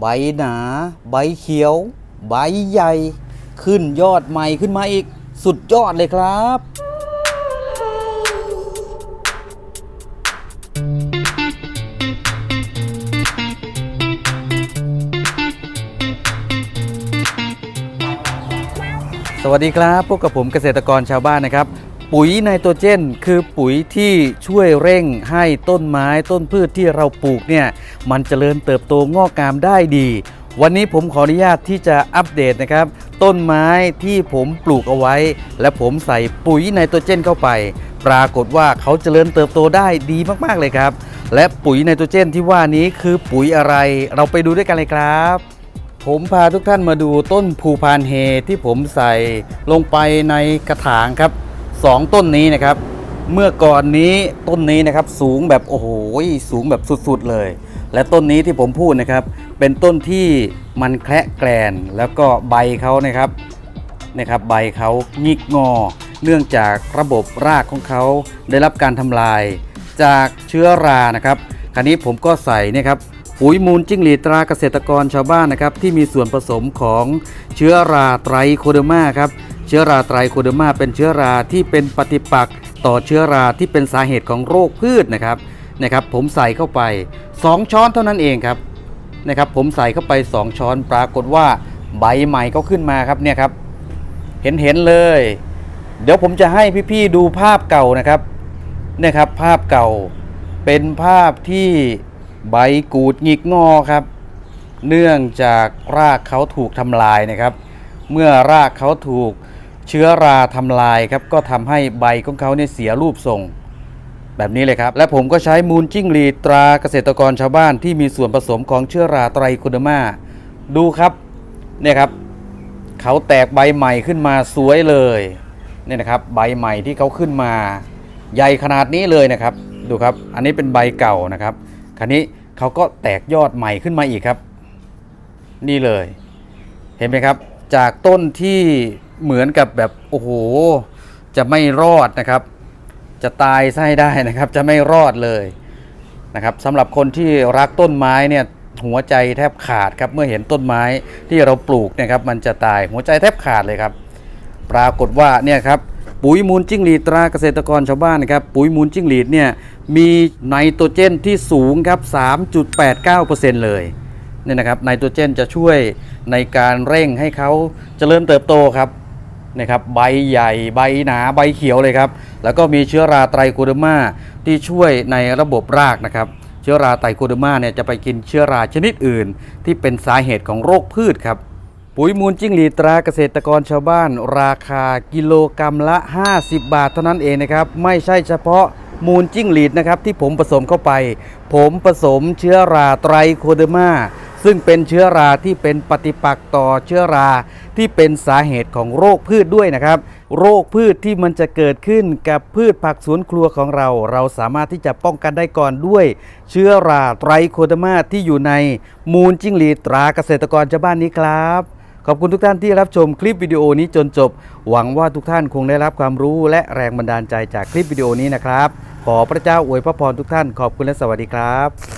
ใบหนา ใบเขียว ใบใหญ่ ขึ้นยอดใหม่ขึ้นมาอีก สุดยอดเลยครับสวัสดีครับพบกับผมเกษตรกรชาวบ้านนะครับ ปุ๋ยไนโตรเจน คือปุ๋ยที่ช่วยเร่งให้ต้นไม้ต้นพืชที่เราปลูกเนี่ยมันเจริญเติบโตงอกงามได้ดี วันนี้ผมขออนุญาตที่จะอัปเดตนะครับ ต้นไม้ที่ผมปลูกเอาไว้ และผมใส่ปุ๋ยไนโตรเจนเข้าไป ปรากฏว่าเขาเจริญเติบโตได้ดีมากๆเลยครับ และปุ๋ยไนโตรเจนที่ว่านี้คือปุ๋ยอะไร เราไปดูด้วยกันเลยครับผมพาทุกท่านมาดูต้นภูพานเฮที่ผมใส่ลงไปในกระถางครับ สองต้นนี้นะครับ เมื่อก่อนนี้ต้นนี้นะครับสูงแบบโอ้โหสูงแบบสุดๆเลย และต้นนี้ที่ผมพูดนะครับ เป็นต้นที่มันแคระแกรนแล้วก็ใบเขานะครับนะครับใบเขางิกงอ เนื่องจากระบบรากของเขาได้รับการทำลายจากเชื้อรานะครับคราวนี้ผมก็ใส่นี่ครับปุ๋ยมูลจิ้งหรีดตราเกษตรกรชาวบ้านนะครับที่มีส่วนผสมของเชื้อราไตรโคเดมาครับ เชื้อราไตรโคเดอร์มาเป็นเชื้อราที่เป็นปฏิปักษ์ต่อเชื้อราที่เป็นสาเหตุของโรคพืชนะครับนะครับ ผมใส่เข้าไป 2 ช้อนเท่านั้นเองครับนะครับผมใส่เข้าไป 2 ช้อนปรากฏว่าใบใหม่ก็ขึ้นมาครับเนี่ยครับเห็นเห็นเลย เดี๋ยวผมจะให้พี่ๆดูภาพเก่านะครับเนี่ยครับภาพเก่าเป็นภาพที่ใบกูดหงิกงอครับ เนื่องจากรากเขาถูกทำลายนะครับ เมื่อรากเขาถูก เชื้อราทำลายครับก็ทำให้ใบของเขาเนี่ยเสียรูปทรงแบบนี้เลยครับ และผมก็ใช้มูลจิ้งหรีดตราเกษตรกรชาวบ้านที่มีส่วนผสมของเชื้อราไตรโคเดอร์มาดูครับเนี่ยครับเขาแตกใบใหม่ขึ้นมาสวยเลยเนี่ยนะครับใบใหม่ที่เขาขึ้นมาใหญ่ขนาดนี้เลยนะครับ ดูครับ อันนี้เป็นใบเก่านะครับ คราวนี้เขาก็แตกยอดใหม่ขึ้นมาอีกครับ นี่เลย เห็นไหมครับ จากต้นที่เหมือนกับแบบโอ้โห จะไม่รอดนะครับ จะตายซะให้ได้นะครับ จะไม่รอดเลยนะครับสำหรับคนที่รักต้นไม้เนี่ยหัวใจแทบขาดครับเมื่อเห็นต้นไม้ที่เราปลูกเนะครับ มันจะตายหัวใจแทบขาดเลยครับ ปรากฏว่าเนี่ยครับปุ๋ยมูลจิ้งหรีดตราเกษตรกรชาวบ้านนะครับ ปุ๋ยมูลจิ้งหรีดเนี่ยมีไนโตรเจนที่สูงครับ 3.89%เลย เนี่ยนะครับไนโตรเจนจะช่วยในการเร่งให้เขาเจริญเติบโตครับนะครับใบใหญ่ใบหนาใบเขียวเลยครับ แล้วก็มีเชื้อราไตรโคเดอร์มาที่ช่วยในระบบรากนะครับ เชื้อราไตรโคเดอร์มาเนี่ยจะไปกินเชื้อราชนิดอื่น ที่เป็นสาเหตุของโรคพืชครับ ปุ๋ยมูลจิ้งหรีดตราเกษตรกรชาวบ้าน ราคากิโลกรรัมละ 50 บาทเท่านั้นเองนะครับ ไม่ใช่เฉพาะมูลจิ้งหรีดนะครับที่ผมผสมเข้าไป ผมผสมเชื้อราไตรโคเดอร์มา ซึ่งเป็นเชื้อราที่เป็นปฏิปักษ์ต่อเชื้อราที่เป็นสาเหตุของโรคพืชด้วยนะครับ โรคพืชที่มันจะเกิดขึ้นกับพืชผักสวนครัวของเรา เราสามารถที่จะป้องกันได้ก่อนด้วย เชื้อราไตรโคเดมาที่อยู่ในมูลจิ้งหรีดตราเกษตรกรชาวบ้านนี้ครับขอบคุณทุกท่านที่รับชมคลิปวิดีโอนี้จนจบ หวังว่าทุกท่านคงได้รับความรู้และแรงบันดาลใจจากคลิปวิดีโอนี้นะครับ ขอพระเจ้าอวยพระพรทุกท่านขอบคุณและสวัสดีครับ